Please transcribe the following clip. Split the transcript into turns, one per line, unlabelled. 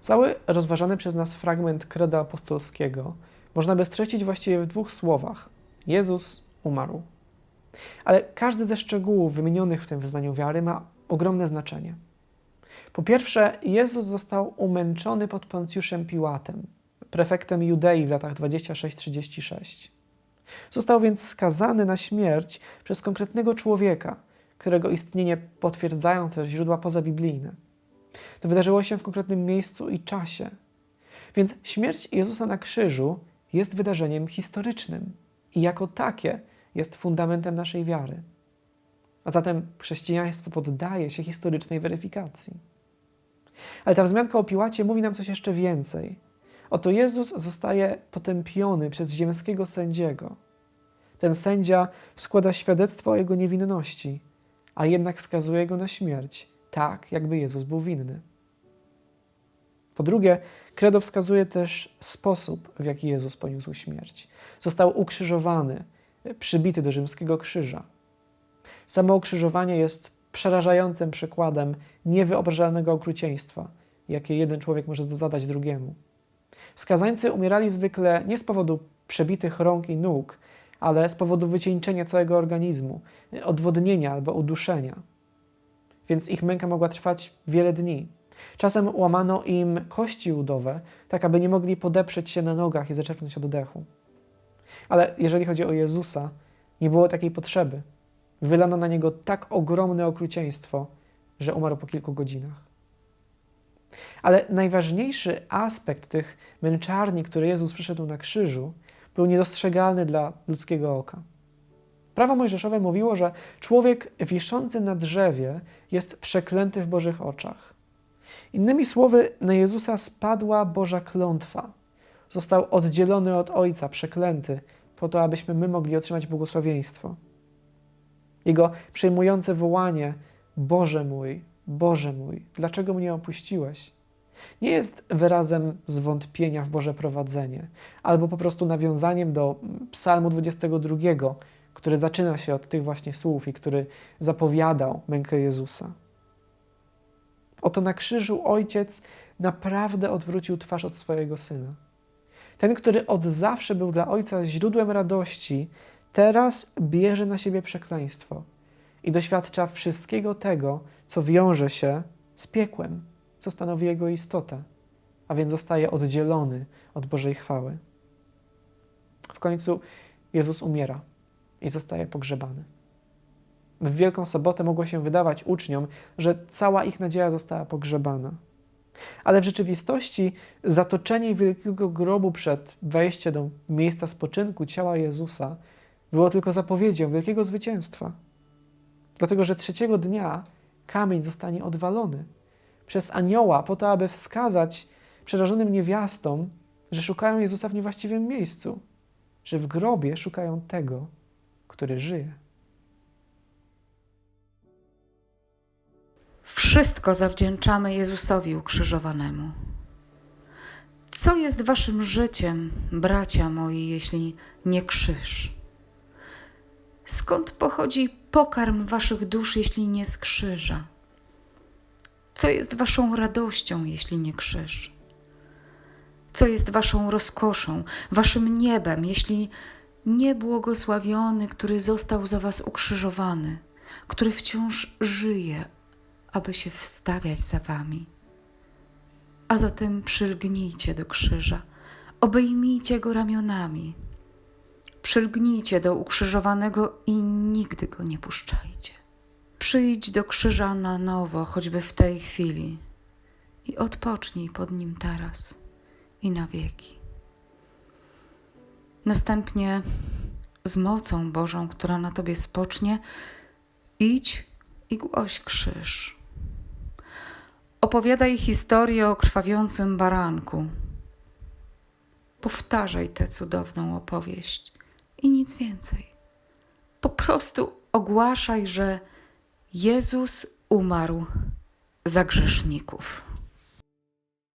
Cały rozważany przez nas fragment kredo apostolskiego można by streścić właściwie w dwóch słowach: Jezus umarł. Ale każdy ze szczegółów wymienionych w tym wyznaniu wiary ma ogromne znaczenie. Po pierwsze, Jezus został umęczony pod Poncjuszem Piłatem, prefektem Judei w latach 26-36. Został więc skazany na śmierć przez konkretnego człowieka, którego istnienie potwierdzają też źródła pozabiblijne. To wydarzyło się w konkretnym miejscu i czasie. Więc śmierć Jezusa na krzyżu jest wydarzeniem historycznym i jako takie jest fundamentem naszej wiary. A zatem chrześcijaństwo poddaje się historycznej weryfikacji. Ale ta wzmianka o Piłacie mówi nam coś jeszcze więcej. Oto Jezus zostaje potępiony przez ziemskiego sędziego. Ten sędzia składa świadectwo o jego niewinności, a jednak skazuje go na śmierć, tak jakby Jezus był winny. Po drugie, kredo wskazuje też sposób, w jaki Jezus poniósł śmierć. Został ukrzyżowany, przybity do rzymskiego krzyża. Samo ukrzyżowanie jest przerażającym przykładem niewyobrażalnego okrucieństwa, jakie jeden człowiek może zadać drugiemu. Skazańcy umierali zwykle nie z powodu przebitych rąk i nóg, ale z powodu wycieńczenia całego organizmu, odwodnienia albo uduszenia. Więc ich męka mogła trwać wiele dni. Czasem łamano im kości udowe, tak aby nie mogli podeprzeć się na nogach i zaczerpnąć oddechu. Ale jeżeli chodzi o Jezusa, nie było takiej potrzeby. Wylano na niego tak ogromne okrucieństwo, że umarł po kilku godzinach. Ale najważniejszy aspekt tych męczarni, które Jezus przyszedł na krzyżu, był niedostrzegalny dla ludzkiego oka. Prawo mojżeszowe mówiło, że człowiek wiszący na drzewie jest przeklęty w Bożych oczach. Innymi słowy, na Jezusa spadła Boża klątwa. Został oddzielony od Ojca, przeklęty, po to, abyśmy my mogli otrzymać błogosławieństwo. Jego przejmujące wołanie: Boże mój, Boże mój, dlaczego mnie opuściłeś? Nie jest wyrazem zwątpienia w Boże prowadzenie, albo po prostu nawiązaniem do Psalmu 22, który zaczyna się od tych właśnie słów i który zapowiadał mękę Jezusa. Oto na krzyżu ojciec naprawdę odwrócił twarz od swojego syna. Ten, który od zawsze był dla ojca źródłem radości, teraz bierze na siebie przekleństwo i doświadcza wszystkiego tego, co wiąże się z piekłem, co stanowi jego istotę, a więc zostaje oddzielony od Bożej chwały. W końcu Jezus umiera i zostaje pogrzebany. W Wielką Sobotę mogło się wydawać uczniom, że cała ich nadzieja została pogrzebana. Ale w rzeczywistości zatoczenie wielkiego grobu przed wejściem do miejsca spoczynku ciała Jezusa było tylko zapowiedzią wielkiego zwycięstwa. Dlatego, że trzeciego dnia kamień zostanie odwalony przez anioła, po to, aby wskazać przerażonym niewiastom, że szukają Jezusa w niewłaściwym miejscu, że w grobie szukają tego, który żyje.
Wszystko zawdzięczamy Jezusowi ukrzyżowanemu. Co jest waszym życiem, bracia moi, jeśli nie krzyż? Skąd pochodzi pokarm waszych dusz, jeśli nie z krzyża? Co jest waszą radością, jeśli nie krzyż? Co jest waszą rozkoszą, waszym niebem, jeśli nie błogosławiony, który został za was ukrzyżowany, który wciąż żyje, aby się wstawiać za wami? A zatem przylgnijcie do krzyża, obejmijcie go ramionami, przylgnijcie do ukrzyżowanego i nigdy go nie puszczajcie. Przyjdź do krzyża na nowo, choćby w tej chwili, i odpocznij pod nim teraz i na wieki. Następnie z mocą Bożą, która na tobie spocznie, idź i głoś krzyż. Opowiadaj historię o krwawiącym baranku. Powtarzaj tę cudowną opowieść i nic więcej. Po prostu ogłaszaj, że Jezus umarł za grzeszników.